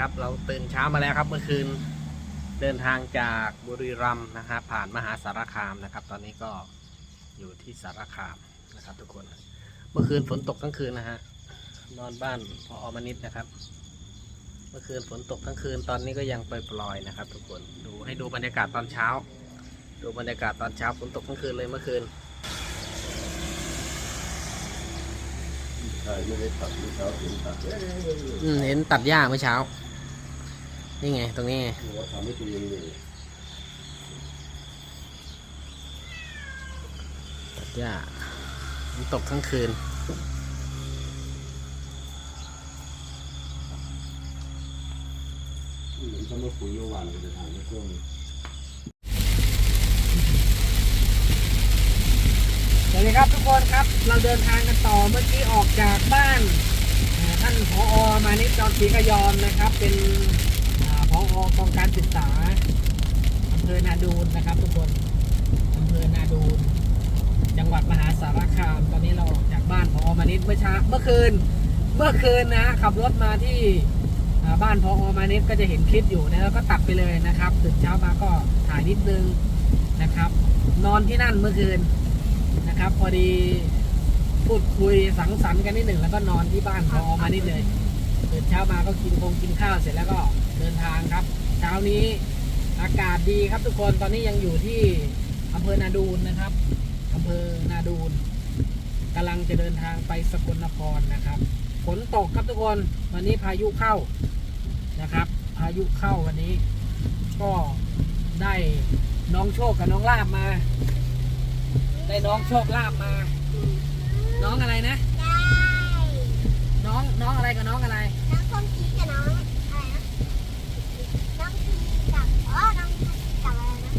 นะครับ เราตื่นเช้ามาแล้วครับเมื่อคืนเดินทางจากบุรีรัมย์นะครับผ่านมหาสารคามนะครับ ตอนนี้ก็อยู่ที่สารคามนะครับ ทุกคน เมื่อคืนฝนตกทั้งคืนนะฮะนอนบ้านพออมนิดนะครับ เมื่อคืนฝนตกทั้งคืนตอนนี้ก็ยังปล่อยๆนะครับ ทุกคนดูให้ดูบรรยากาศตอนเช้า ดูบรรยากาศตอนเช้าฝนตกทั้งคืนเลยเมื่อคืนใช่ไม่ได้ตัดเมื่อเช้าถึงตัดเอ้ยอืมเห็นตัดหญ้าเมื่อเช้า นี่ไง ตรงนี้ไงว่าทำให้ตัวเองเลยตัดหญ้าฝนตกทั้งคืน เหมือนถ้าเมื่อปุ๋ยเมื่อวานก็จะทานไม่ท่วมสวัสดีครับทุกคนครับ เราเดินทางกันต่อเมื่อกี้ออกจากบ้านเอ่อท่านผอมานิดจอมศรีกยอมนะครับ เป็นอ่าผอ กองการศึกษาอำเภอนาดูนนะครับ ทุกคนอำเภอนาดูนจังหวัดมหาสารคาม ตอนนี้เราออกจากบ้านผอมานิดเมื่อเช้าเมื่อคืน เมื่อคืนนะขับรถมาที่บ้านพอมานิดก็จะเห็นคลิปอยู่นะแล้วก็ตัดไปเลยนะครับตื่นเช้ามาก็ถ่ายนิดนึงนะครับ นอนที่นั่นเมื่อคืนนะครับ พอดีพูดคุยสังสรรค์กันนิดหนึ่งแล้วก็นอนที่บ้านพอมานิดเลยตื่นเช้ามาก็กินคงกินข้าวเสร็จแล้วก็ เดินทางครับ เช้านี้อากาศดีครับทุกคนตอนนี้ยังอยู่ที่อำเภอนาดูนนะครับอำเภอนาดูนกำลังจะเดินทางไปสกลนครนะครับฝนตกครับทุกคนวันนี้พายุเข้านะครับ พายุเข้าวันนี้ ก็ได้น้องโชคกับน้องลาบมา ได้น้องโชคลาภมา น้องอะไรนะได้น้องน้องอะไรกับน้องอะไร น้องส้มจีกับน้องอะไรนะ น้องทีกับอ๋อ น้องทีกับอะไรนะ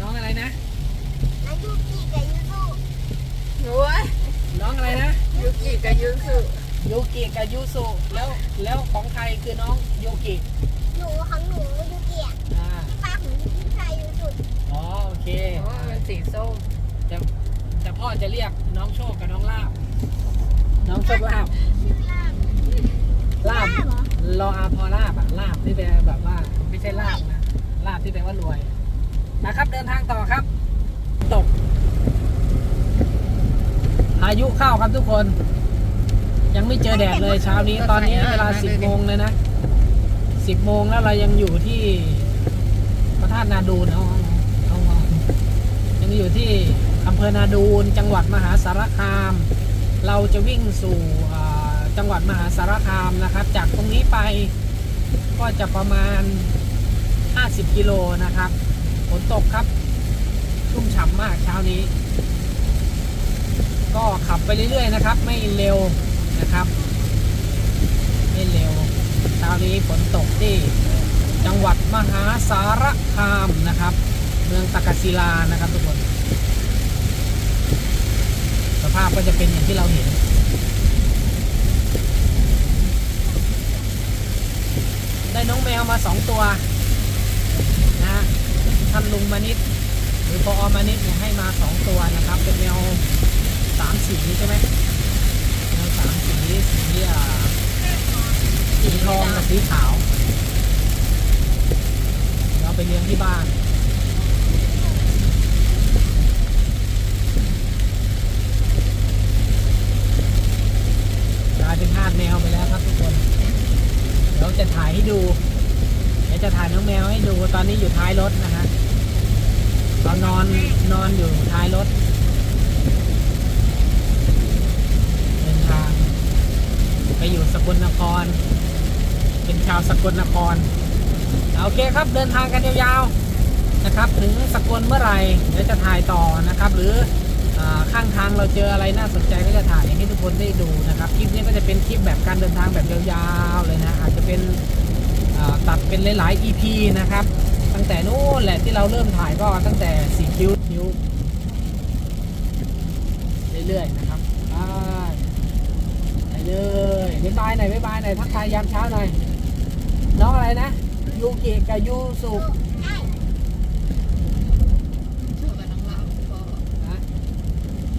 น้ องอะไรนะน้องยูกิกับยูสุหนูอะน้องอะไรนะ ยูกิกับยูสุยูกิกับยูสุแล้วแล้วของใครคือน้องยูกิหนูของหนูยูกิอะอ่าพี่ฟ้าของพี่ชายยูสุอ๋อโอเคเพราะว่ามันสีส้มแต่แต่พ่อจะเรียกน้องโชคกับน้องลาบ น้องโชคลาบชื่อลาบลาบเหรอรออาพอลาบอะลาบที่แปลแบบว่า ไม่ใช่ลาบนะลาบที่แปลว่ารวย นะครับ เดินทางต่อครับ ตกพายุเข้าครับทุกคน ยังไม่เจอแดดเลยเช้านี้ตอนนี้เวลาสิบโมงเลยนะสิบโมงแล้วเรายังอยู่ที่พระธาตุนาดูนเอาเอาเอายังอยู่ที่อำเภอนาดูนจังหวัดมหาสารคาม เราจะวิ่งสู่จังหวัดมหาสารคามนะครับ จากตรงนี้ไปก็จะประมาณ 50 กิโลนะครับ ฝนตกครับ ชุ่มฉ่ำมากเช้านี้ ก็ขับไปเรื่อยๆนะครับ ไม่เร็วนะครับ ไม่เร็วเช้านี้ฝนตกที่จังหวัดมหาสารคามนะครับ เมืองตะกศิลานะครับทุกคน สภาพก็จะเป็นอย่างที่เราเห็นได้น้องแมวมาสองตัวนะฮะ ท่านลุงมานิดหรือพออมานิดเนี่ยให้มาสองตัวนะครับ เป็นแมวสามสีใช่ไหมแมวสามสีสีอ่าสีทองกับสีขาวเดี๋ยวเอาไปเลี้ยงที่บ้านกลายเป็นทาแมวไปแล้วครับทุกคน เดี๋ยวจะถ่ายให้ดู เดี๋ยวจะถ่ายน้องแมวให้ดู ตอนนี้อยู่ท้ายรถนะฮะ เรานอนนอนอยู่ท้ายรถเดินทาง ไปอยู่สกลนคร เป็นชาวสกลนครโอเคครับเดินทางกันยาวๆนะครับ ถึงสกลเมื่อไหร่เดี๋ยวจะถ่ายต่อนะครับ หรืออข้างทางเราเจออะไรน่าสนใจก็จะถ่ายให้ทุกคนได้ดูนะครับคลิปนี้ก็จะเป็นคลิปแบบการเดินทางแบบยาวๆเลยนะอาจจะเป็นตัดเป็นหลายๆ EP นะครับ ตั้งแต่นู้นแหละที่เราเริ่มถ่ายก็ตั้งแต่สี่คิ้วคิ้วเรื่อยๆนะครับไปเลยบ๊ายบายหน่อยบ๊ายบายหน่อยทักทายยามเช้าหน่อยน้องอะไรนะยูกิกับยูสุ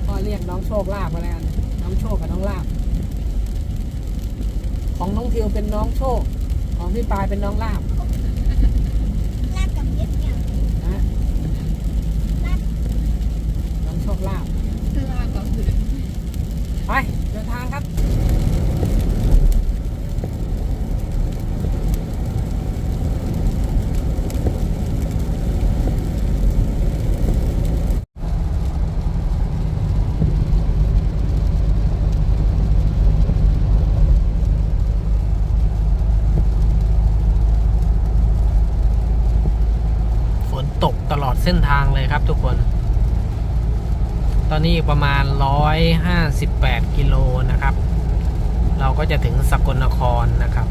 พ่อเรียกน้องโชคลาบมาแล้วกันน้องโชคกับน้องลาบของน้องทิวเป็นน้องโชคขของพี่ปายเป็นน้องลาบ ลาบกับเย็บเนี่ย นะ ลาบ น้องโชค ลาบลาบก็คือไปเดินทางครับฝนตกตลอดเส้นทางเลยครับทุกคน ตอนนี้ประมาณ 158 กิโลนะครับ เราก็จะถึงสกลนครนะครับ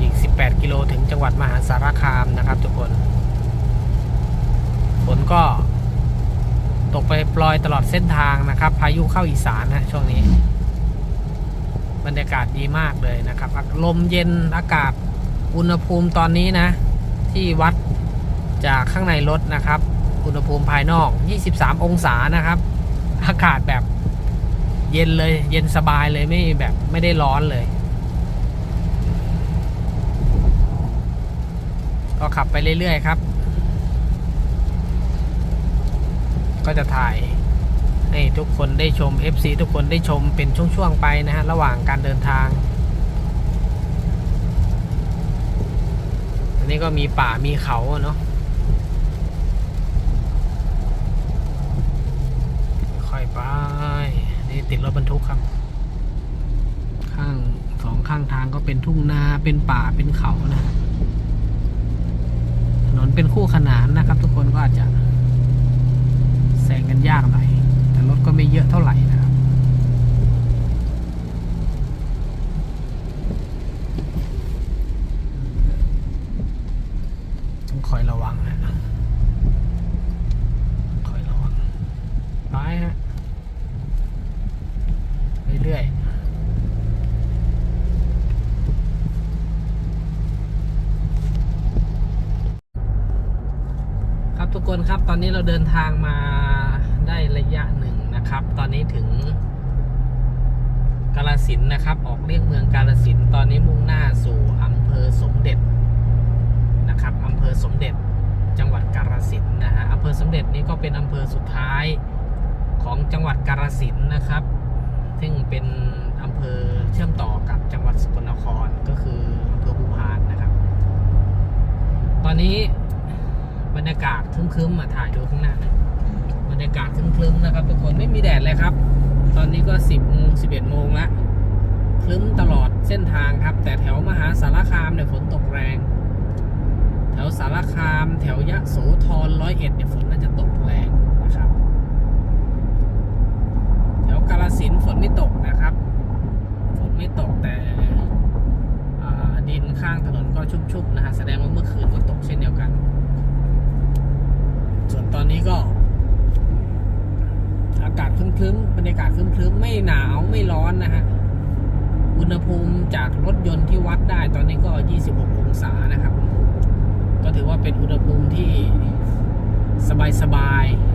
อีก 18 กิโลถึงจังหวัดมหาสารคามนะครับ ทุกคนฝนก็ตกไปปลอยตลอดเส้นทางนะครับ พายุเข้าอีสานนะช่วงนี้ บรรยากาศดีมากเลยนะครับลมเย็นอากาศอุณหภูมิตอนนี้นะ ที่วัดจากข้างในรถนะครับ อุณหภูมิภายนอก 23 องศานะครับ อากาศแบบเย็นเลย เย็นสบายเลยไม่แบบไม่ได้ร้อนเลย ก็ขับไปเรื่อยๆครับ ก็จะถ่ายให้ทุกคนได้ชม FC ทุกคนได้ชมเป็นช่วงๆไปนะฮะ ระหว่างการเดินทาง อันนี้ก็มีป่ามีเขาเนาะ ค่อย ไป นี่ติดรถบรรทุกครับ ข้างสองข้างทางก็เป็นทุ่งนาเป็นป่าเป็นเขานะถนนเป็นคู่ขนานนะครับ ทุกคนก็อาจจะแซงกันยากหน่อยแต่รถก็ไม่เยอะเท่าไหร่นะครับต้องคอยระวังนะ คอยระวังไปฮะ เรื่อยๆครับทุกคนครับตอนนี้เราเดินทางมาได้ระยะหนึ่งนะครับ ตอนนี้ถึงกาลสินนะครับ ออกเรียกเมืองกาลสินตอนนี้มุ่งหน้าสู่อำเภอสมเด็จนะครับอำเภอสมเด็จจังหวัดกาลสินนะฮะอำเภอสมเด็จนี้ก็เป็นอำเภอสุดท้ายของจังหวัดกาลสินนะครับ ซึ่งเป็นอำเภอเชื่อมต่อกับจังหวัดสกลนครก็คืออำเภอภูพานนะครับ ตอนนี้บรรยากาศครึ้มๆมาถ่ายดูข้างหน้าน่อยบรรยากาศครึ้มๆนะครับ ทุกคนไม่มีแดดเลยครับ ตอนนี้ก็10โมง11โมงแล้วคลึ้มตลอดเส้นทางครับ แต่แถวมหาสารคามเนี่ยฝนตกแรง แถวสารคาม แถวยะโสธรร้อยเอ็ดเนี่ยฝนน่าจะตกแรงนะครับ แถว กาลสินฝนไม่ตกนะครับ ฝนไม่ตกแต่ดินข้างถนนก็ชุ่มๆนะฮะแสดงว่าเมื่อคืนก็ตกเช่นเดียวกัน ส่วนตอนนี้ก็ อากาศครึ้มๆบรรยากาศครึ้มๆไม่หนาวไม่ร้อนนะฮะอุณหภูมิจากรถยนต์ที่วัดได้ตอนนี้ก็ 26 องศานะครับ ก็ถือว่าเป็นอุณหภูมิที่สบายๆ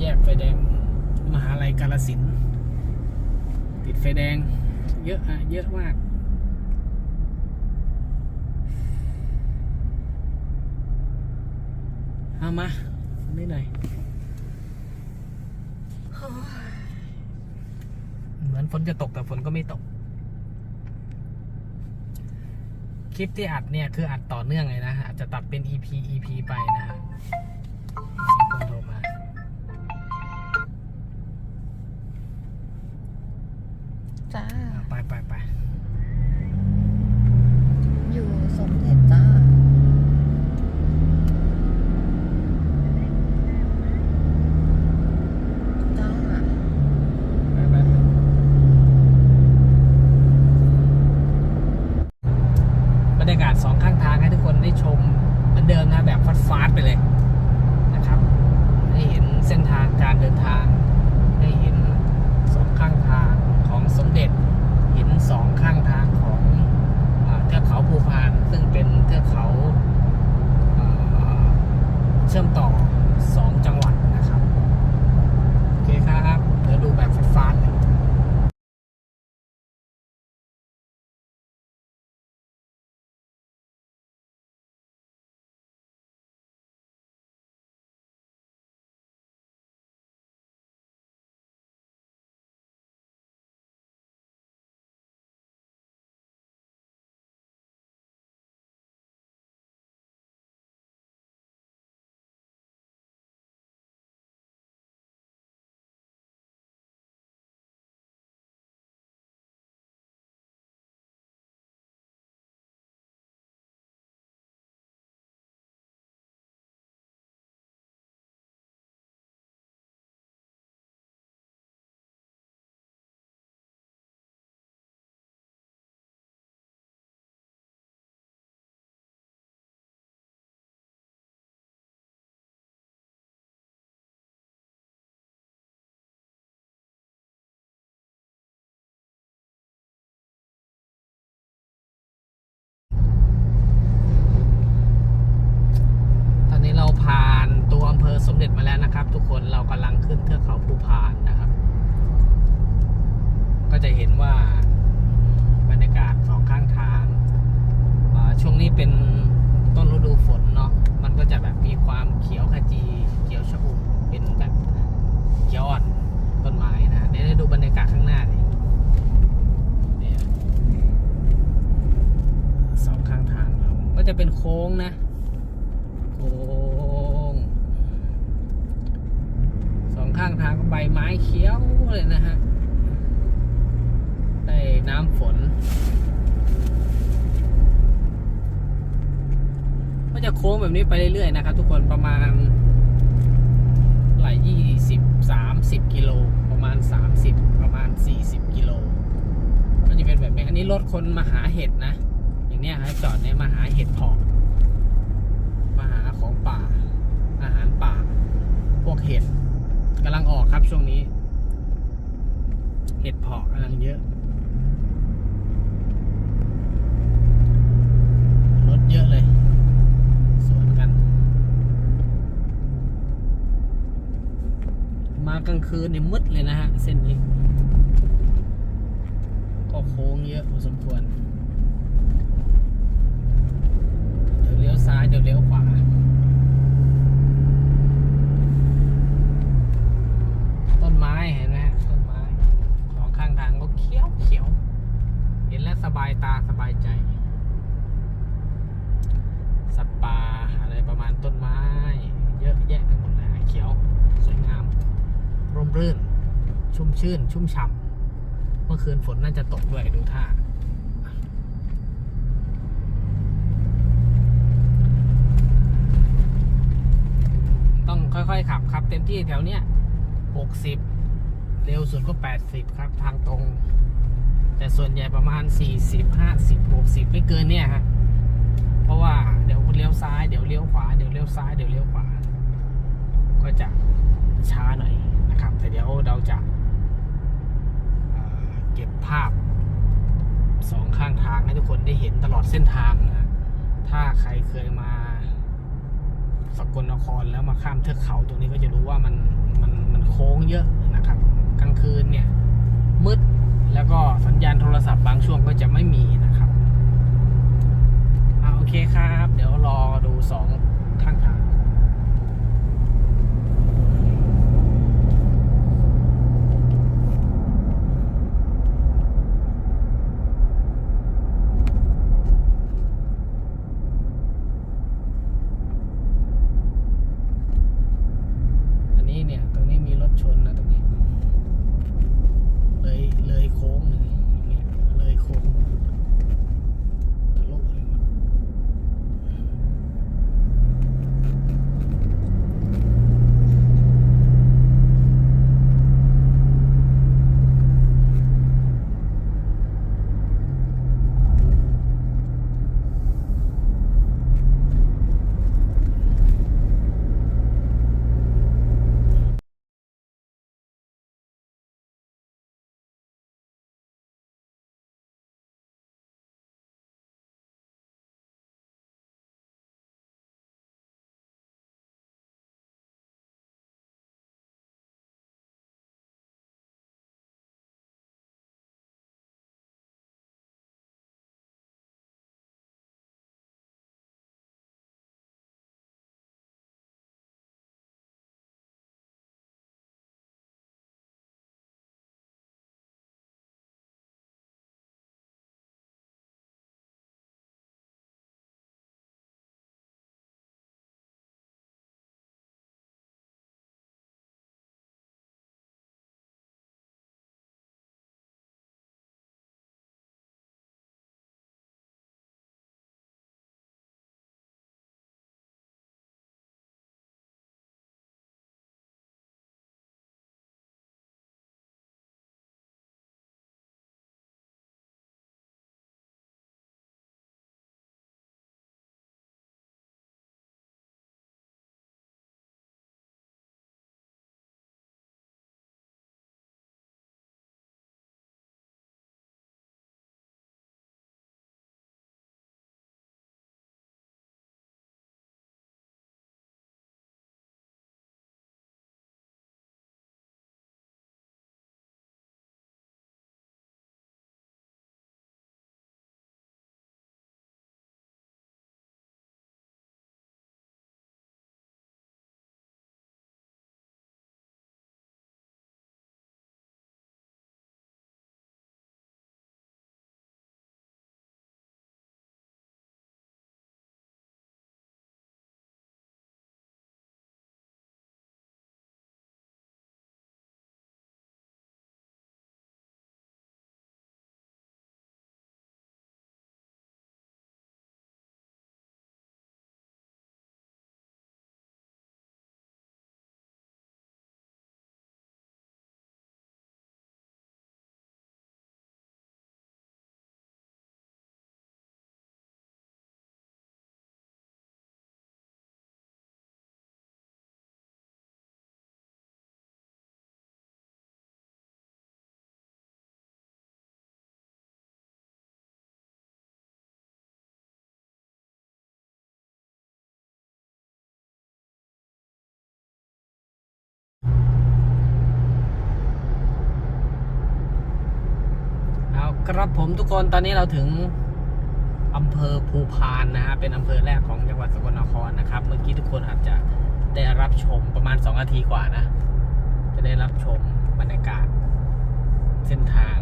แยกไฟแดงมหาลัยกาลสิน ติดไฟแดง เยอะอะเยอะมากเอามานี่หน่อยเหมือนฝนจะตกแต่ฝนก็ไม่ตก คลิปที่อัดเนี่ย คืออัดต่อเนื่องเลยนะ อาจจะตัดเป็น EP EP ไปนะ ภูพานนะครับ ก็จะเห็นว่าบรรยากาศสองข้างทางช่วงนี้เป็นต้นฤดูฝนเนาะมันก็จะแบบมีความเขียวขจี เขียวชอุ่มเป็นแบบเขียวอ่อนต้นไม้นะเดี๋ยวให้ดูบรรยากาศข้างหน้านี่เนี่ยสองข้างทางเราก็จะเป็นโค้งนะ โค้งสองข้างทางก็ใบไม้เยนะฮะได้น้ำฝน ก็จะโค้งแบบนี้ไปเรื่อยๆนะครับทุกคนประมาณหลายยี่สิบสามสิบกิโลประมาณสามสิบประมาณสี่สิบกิโลก็จะเป็นแบบนี้อันนี้รถคนมาหาเห็ดนะ อย่างเนี้ยครับจอดเนี่ยมาหาเห็ดเพาะมาหาของป่า อาหารป่า พวกเห็ดกำลังออกครับช่วงนี้ เห็ดเพาะกำลังเยอะ รถเยอะเลย สวนกัน มากลางคืนเนี่ยมืดเลยนะฮะ เส้นนี้ ก็โค้งเยอะพอสมควร เดี๋ยวเลี้ยวซ้าย เดี๋ยวเลี้ยวขวา ต้นไม้เห็นไหมฮะต้นไม้สองข้างทางก็เขียวเขียว เห็นแล้วสบายตาสบายใจ สัตว์ป่าอะไรประมาณต้นไม้ เยอะแยะไปหมดเลยฮะเขียว สวยงาม ร่มรื่น ชุ่มชื่นชุ่มฉ่ำเมื่อคืนฝนน่าจะตกด้วยดูท่าต้องค่อยๆขับครับ เต็มที่แถวเนี้ย60เร็วสุดก็80ครับ ทางตรง แต่ส่วนใหญ่ประมาณ40 50 60ไม่เกินเนี่ยฮะเพราะว่าเดี๋ยวเลี้ยวซ้ายเดี๋ยวเลี้ยวขวาเดี๋ยวเลี้ยวซ้ายเดี๋ยวเลี้ยวขวาก็จะช้าหน่อยนะครับ แต่เดี๋ยวเราจะ ก็บภาพสองข้างทางให้ทุกคนได้เห็นตลอดเส้นทางนะฮะถ้าใครเคยมาสกลนครแล้วมาข้ามเทือกเขาตรงนี้ก็จะรู้ว่ามันมันมันโค้งเยอะนะครับ กลางคืนเนี่ย มืดแล้วก็สัญญาณโทรศัพท์บางช่วงก็จะไม่มีนะครับอ่าโอเคครับ เดี๋ยวรอดูสองข้างทาง อันนี้เนี่ย ตรง นี้มี ครับผมทุกคนตอนนี้เราถึงอำเภอภูพานนะฮะเป็นอำเภอแรกของจังหวัดสกลนครนะครับ เมื่อกี้ทุกคนอาจจะได้รับชมประมาณ2นาทีกว่านะ จะได้รับชมบรรยากาศ เส้นทาง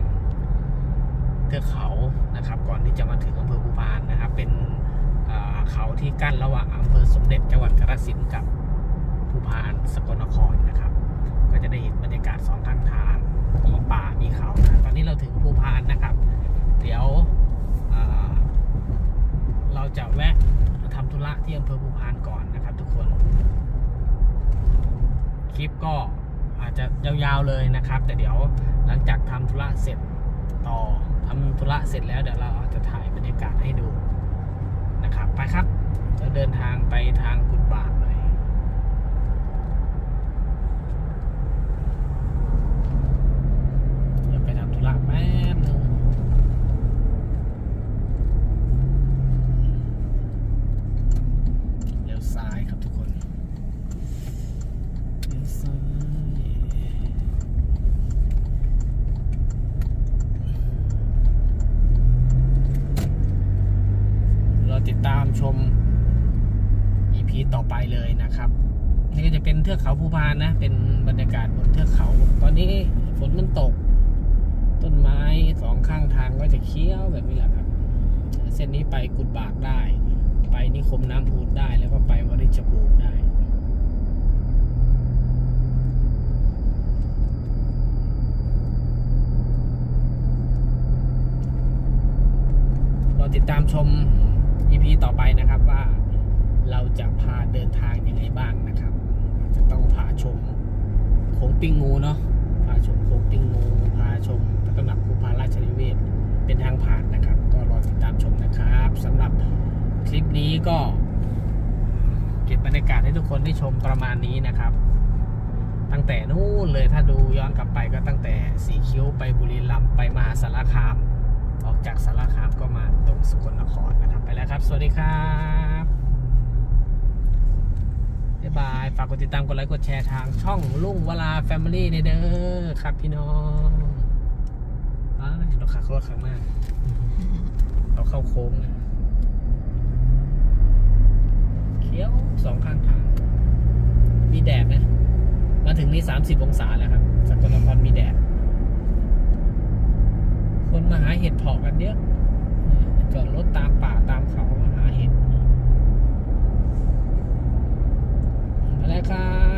เทือกเขานะครับ ก่อนที่จะมาถึงอำเภอภูพานนะครับ เป็นเขาที่กั้นระหว่างอำเภอสมเด็จจังหวัดกาฬสินธุ์กับภูพานสกลนครนะครับ ก็จะได้เห็นบรรยากาศสองข้างทาง มีป่ามีเขานะตอนนี้เราถึงภูพานนะครับ เดี๋ยวเราจะแวะทำธุระที่อำเภอภูพานก่อนนะครับ ทุกคน คลิปก็อาจจะยาวๆเลยนะครับ แต่เดี๋ยวหลังจากทำธุระเสร็จต่อทำธุระเสร็จแล้วเดี๋ยวเราจะถ่ายบรรยากาศให้ดูนะครับ ไปครับจะเดินทางไปทางกุดบาก แป๊เลี้ยวซ้ายครับทุกคนเลี้ยวซ้ายเราติดตามชม EP ต่อไปเลยนะครับนี่ก็จะเป็นเทือกเขาภูพานนะ เป็นบรรยากาศบนเทือกเขา ตอนนี้ฝนมันตก ต้นไม้สองข้างทางก็จะเคี้ยวแบบนี้แหละครับ เส้นนี้ไปกุดบากได้ ไปนิคมน้ำพูดได้แล้วก็ไปวริชภูมิได้เราติดตามชม EP ต่อไปนะครับว่าเราจะพาเดินทางยังไงบ้างนะครับ จะต้องพาชมโขงปิงงูเนาะพาชมโขงปิงงูพาชม ตำหนักภูพาราชนิเวศ เป็นทางผ่านนะครับ ก็รอติดตามชมนะครับสำหรับคลิปนี้ก็ เก็บบรรยากาศให้ทุกคนได้ชมประมาณนี้นะครับ ตั้งแต่นู่นเลยถ้าดูย้อนกลับไปก็ตั้งแต่สีคิ้วไปบุรีรัมย์ไปมหาสารคาม ออกจากสารคามก็มาตรงสกลนครนะครับ ไปแล้วครับ สวัสดีครับบ๊ายบาย ฝากกดติดตาม กดไลค์ กดแชร์ทางช่องลุงเวลาแฟมิลี่ในเด้อครับพี่น้อง เราขับรถข้างหน้าเราเข้าโค้งนะเขียวสองข้างทาง มีแดดนะ มาถึงนี่30องศาแล้วครับสกลนครมีแดด คนมาหาเห็ดเพาะกันเยอะจอดรถตามป่าตามเขามาหาเห็ดไปแล้วครับ